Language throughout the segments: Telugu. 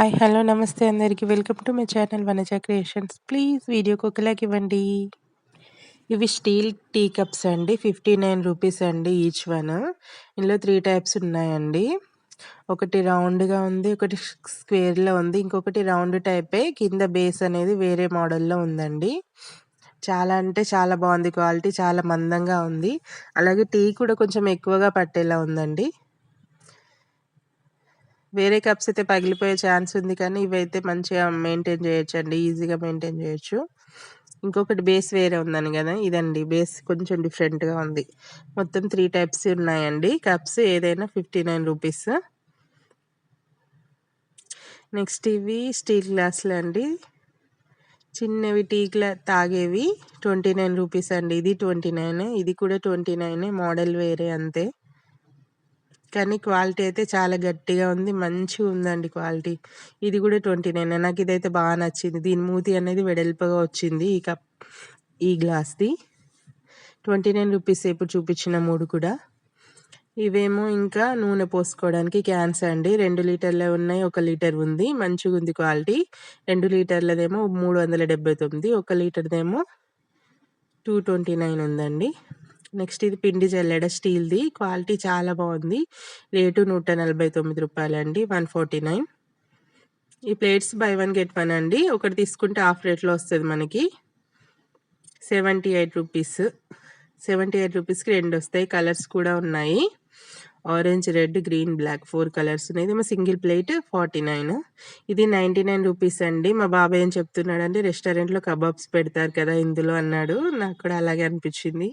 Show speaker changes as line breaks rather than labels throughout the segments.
హాయ్ హలో నమస్తే అందరికీ. Welcome to my channel Vanaja creations. Please వీడియోకి ఒక లైక్ ఇవ్వండి. ఇవి స్టీల్ టీ కప్స్ అండి. ఫిఫ్టీ నైన్ రూపీస్ అండి ఈచ్ వన్. ఇందులో త్రీ టైప్స్ ఉన్నాయండి. ఒకటి రౌండ్గా ఉంది ఒకటి స్క్వేర్లో ఉంది ఇంకొకటి రౌండ్ టైపే. కింద బేస్ అనేది వేరే మోడల్లో ఉందండి. చాలా అంటే చాలా బాగుంది క్వాలిటీ చాలా మందంగా ఉంది. అలాగే టీ కూడా కొంచెం ఎక్కువగా పట్టేలా ఉందండి. వేరే కప్స్ అయితే పగిలిపోయే ఛాన్స్ ఉంది కానీ ఇవైతే మంచిగా మెయింటైన్ చేయొచ్చు అండి ఈజీగా మెయింటైన్ చేయొచ్చు. ఇంకొకటి బేస్ వేరే ఉందని కదా ఇదండి. బేస్ కొంచెం డిఫరెంట్గా ఉంది. మొత్తం త్రీ టైప్స్ ఉన్నాయండి. కప్స్ ఏదైనా ఫిఫ్టీ నైన్ రూపీస్ నెక్స్ట్ ఇవి స్టీల్ గ్లాసులు అండి. చిన్నవి టీ గ్లా తాగేవి ట్వంటీ నైన్ రూపీస్ అండి. ఇది ట్వంటీ నైన్ ఇది కూడా ట్వంటీ నైన్ మోడల్ వేరే అంతే. కానీ క్వాలిటీ అయితే చాలా గట్టిగా ఉంది. మంచిగా ఉందండి క్వాలిటీ. ఇది కూడా ట్వంటీ నైన్. నాకు ఇదైతే బాగా నచ్చింది. దీని మూతి అనేది వెడల్పుగా వచ్చింది ఈ కప్ ఈ గ్లాస్ది. ట్వంటీ నైన్ రూపీస్ ఇప్పుడు చూపించిన మూడు కూడా. ఇవేమో ఇంకా నూనె పోసుకోవడానికి క్యాన్స్ అండి. రెండు లీటర్లే ఉన్నాయి. ఒక లీటర్ ఉంది. మంచిగా ఉంది క్వాలిటీ. రెండు లీటర్లదేమో మూడు వందల డెబ్బై తొమ్మిది. ఒక లీటర్దేమో టూ ట్వంటీ నైన్ ఉందండి. నెక్స్ట్ ఇది పిండి జల్లెడ స్టీల్ది. క్వాలిటీ చాలా బాగుంది. రేటు నూట నలభై తొమ్మిది రూపాయలండి. One forty nine. ఈ plates buy one get one అండి. ఒకటి తీసుకుంటే హాఫ్ రేట్లో వస్తుంది మనకి. Seventy eight rupees. Seventy eight రూపీస్కి రెండు వస్తాయి. కలర్స్ కూడా ఉన్నాయి. Orange red green black four colours ఉన్నాయి. ఇది మా సింగిల్ ప్లేట్ ఫార్టీ నైన్. ఇది నైంటీ నైన్ రూపీస్ అండి. మా బాబాయ్ ఏం చెప్తున్నాడంటే రెస్టారెంట్లో కబాబ్స్ పెడతారు కదా ఇందులో అన్నాడు. నాకు కూడా అలాగే అనిపించింది.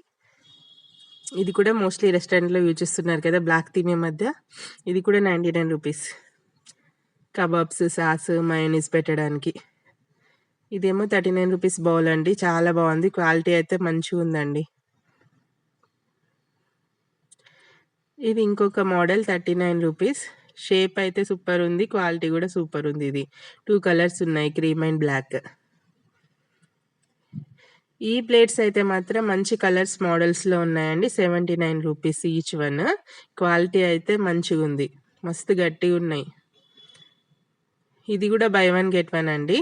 ఇది కూడా మోస్ట్లీ రెస్టారెంట్లో యూజ్ చేస్తున్నారు కదా బ్లాక్ థీమ్ మధ్య. ఇది కూడా ninety nine rupees kebabs sauce mayonnaise పెట్టడానికి. ఇదేమో థర్టీ నైన్ రూపీస్ బౌల్ అండి. చాలా బాగుంది. క్వాలిటీ అయితే మంచిగా ఉందండి. ఇది ఇంకొక model thirty nine rupees shape అయితే సూపర్ ఉంది. క్వాలిటీ కూడా సూపర్ ఉంది ఇది. టూ కలర్స్ ఉన్నాయి. క్రీమ్ అండ్ బ్లాక్ ఈ ప్లేట్స్ అయితే మాత్రం మంచి కలర్స్ మోడల్స్లో ఉన్నాయండి. Seventy nine rupees each one. Quality అయితే మంచిగా ఉంది. మస్తు గట్టిగా ఉన్నాయి. ఇది కూడా బై వన్ గెట్ వన్ అండి.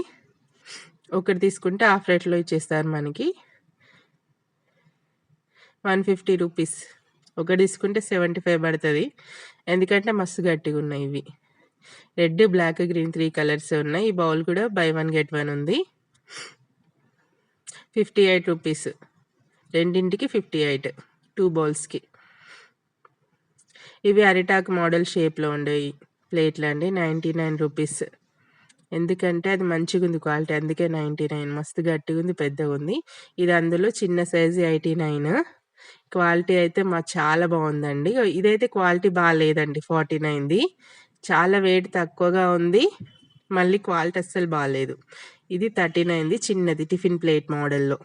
ఒకటి తీసుకుంటే హాఫ్ రేట్లో ఇచ్చేస్తారు మనకి. One fifty rupees. ఒకటి తీసుకుంటే సెవెంటీ ఫైవ్ పడుతుంది. ఎందుకంటే మస్తు గట్టిగా ఉన్నాయి ఇవి. Red black green three colours ఉన్నాయి. ఈ బౌల్ కూడా బై వన్ గెట్ వన్ ఉంది. Fifty eight rupees. రెండింటికి ఫిఫ్టీ ఎయిట్ టూ బౌల్స్కి. ఇవి అరిటాక్ మోడల్ షేప్లో ఉండేవి ప్లేట్లు అండి నైంటీ నైన్ రూపీస్. ఎందుకంటే అది మంచిగా ఉంది క్వాలిటీ అందుకే నైంటీ నైన్. మస్తు గట్టిగా ఉంది పెద్దగా ఉంది ఇది అందులో చిన్న సైజు ఎయిటీ నైన్. క్వాలిటీ అయితే మా చాలా బాగుందండి. ఇదైతే క్వాలిటీ బాగాలేదండి ఫార్టీ నైన్ది. చాలా వెయిట్ తక్కువగా ఉంది. మళ్ళీ క్వాలిటీ అస్సలు బాగాలేదు ఇది థర్టీ నైన్ది చిన్నది టిఫిన్ ప్లేట్ మోడల్లో.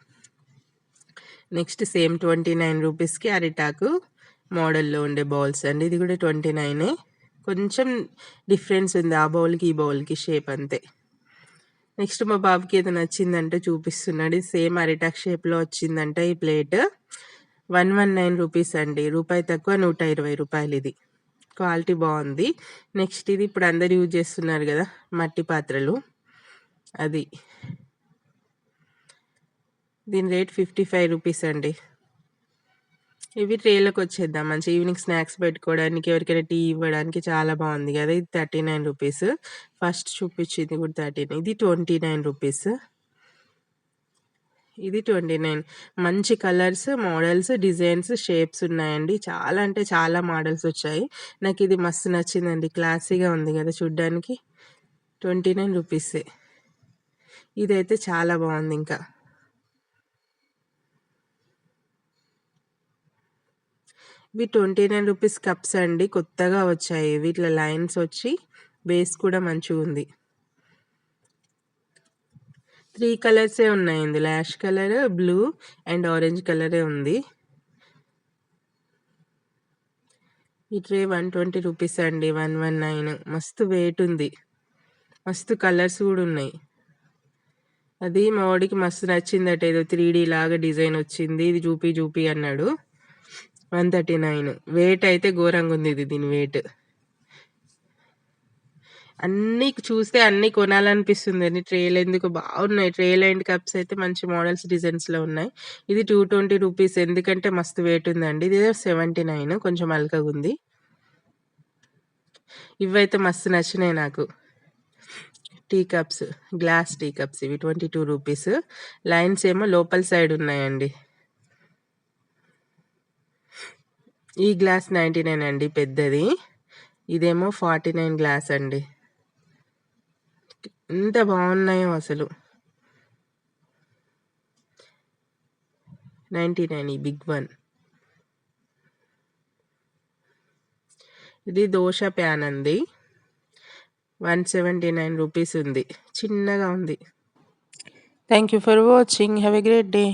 నెక్స్ట్ సేమ్ ట్వంటీ నైన్ రూపీస్కి అరిటాకు మోడల్లో ఉండే బౌల్స్ అండి. ఇది కూడా ట్వంటీ నైనే. కొంచెం డిఫరెన్స్ ఉంది ఆ బౌల్కి ఈ బౌల్కి షేప్ అంతే. నెక్స్ట్ మా బాబుకి ఏదో నచ్చిందంటే చూపిస్తున్నాడు. సేమ్ అరిటాక్ షేప్లో వచ్చిందంటే ఈ plate. One one nine rupees అండి. రూపాయి తక్కువ నూట ఇరవై రూపాయలు ఇది. క్వాలిటీ బాగుంది. నెక్స్ట్ ఇది ఇప్పుడు అందరు యూజ్ చేస్తున్నారు కదా మట్టి పాత్రలు. అది. దీని రేట్ ఫిఫ్టీ ఫైవ్ రూపీస్ అండి. ఇవి ట్రేలోకి వచ్చేద్దాం. మంచి ఈవినింగ్ స్నాక్స్ పెట్టుకోవడానికి ఎవరికైనా టీ ఇవ్వడానికి చాలా బాగుంది కదా ఇది థర్టీ నైన్ రూపీస్. ఫస్ట్ చూపించింది కూడా థర్టీ ఇది ట్వంటీ నైన్ రూపీస్. ఇది ట్వంటీ నైన్. మంచి కలర్స్ మోడల్స్ డిజైన్స్ షేప్స్ ఉన్నాయండి. చాలా అంటే చాలా మోడల్స్ వచ్చాయి. నాకు ఇది మస్తు నచ్చిందండి. క్లాసీగా ఉంది కదా చూడ్డానికి. ట్వంటీ నైన్ రూపీసే. ఇదైతే చాలా బాగుంది ఇంకా. ఇవి ట్వంటీ నైన్ రూపీస్ కప్స్ అండి. కొత్తగా వచ్చాయి. వీటిలో లైన్స్ వచ్చి బేస్ కూడా మంచిగా ఉంది త్రీ కలర్సే ఉన్నాయి ఇందులో. Ash colour blue and orange కలరే ఉంది. ఈ ట్రే వన్ ట్వంటీ రూపీస్ అండి. One one nine. మస్తు వెయిట్ ఉంది. మస్తు కలర్స్ కూడా ఉన్నాయి. అది మా వాడికి మస్తు నచ్చిందట. ఏదో త్రీ లాగా డిజైన్ వచ్చింది. ఇది చూపి చూపి అన్నాడు. One thirty nine. వెయిట్ అయితే ఘోరంగా ఉంది ఇది. దీని వెయిట్ అన్నీ చూస్తే అన్నీ కొనాలనిపిస్తుంది అండి. ట్రేలు ఎందుకు? బాగున్నాయి. ట్రేల్ అండ్ కప్స్ అయితే మంచి మోడల్స్ డిజైన్స్లో ఉన్నాయి. ఇది టూ ట్వంటీ రూపీస్. ఎందుకంటే మస్తు వెయిట్ ఉందండి. ఇది సెవెంటీ నైన్. కొంచెం అల్కగా ఉంది. ఇవైతే మస్తు నచ్చినాయి నాకు. Tea cups glass tea cups. ఇవి ట్వంటీ టూ రూపీస్. లైన్స్ ఏమో లోపల సైడ్ ఉన్నాయండి. ఈ గ్లాస్ నైంటీ నైన్ అండి. పెద్దది. ఇదేమో ఫార్టీ నైన్ గ్లాస్ అండి. ఎంత బాగున్నాయో అసలు. నైంటీ నైన్ ఈ బిగ్ వన్. ఇది దోశ ప్యాన్ అండి వన్ సెవెంటీ నైన్ రూపీస్ ఉంది. చిన్నగా ఉంది. Thank you for watching have a great day